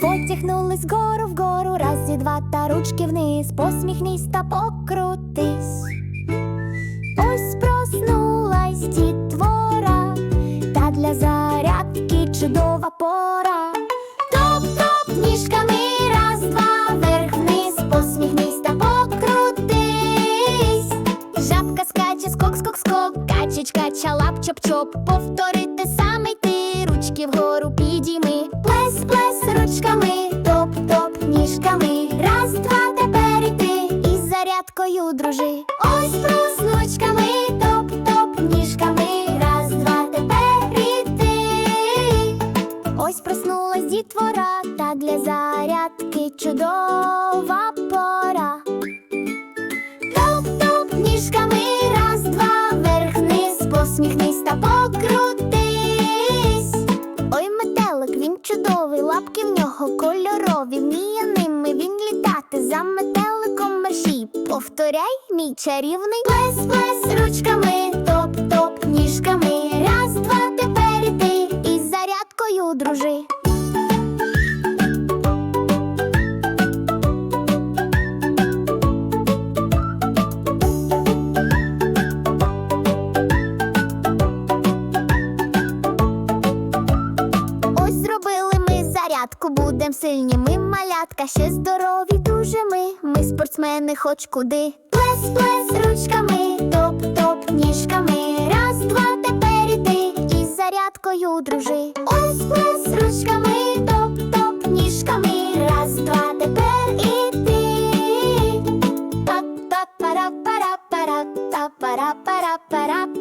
Потягнулись гору вгору, раз зі два та ручки вниз, посміхнись та покрутись. Качечка, чалап, чоп-чоп. Повтори те саме ти, ручки вгору підійми. Плес, плес ручками, топ-топ ніжками. Раз, два, тепер іти, із зарядкою дружи. Ось проснучками, топ-топ ніжками. Раз, два, тепер іти. Ось проснулась дітвора, та для зарядки чудова кольорові. Вміє ними він літати за метеликом мерщій. Повторяй, мій чарівний плес, плес ручками, топ-топ ніжками. порядку будем сильні, ми малятка, ще здорові, дуже ми, ми спортсмени, хоч куди. Плес, плес, ручками, топ-топ, ніжками. Раз, два, тепер іди і зарядкою дружи. Ось плес, ручками, топ-топ, ніжками. Раз, два, тепер іди. Та-та-пара-пара-пара, та-пара-пара-пара.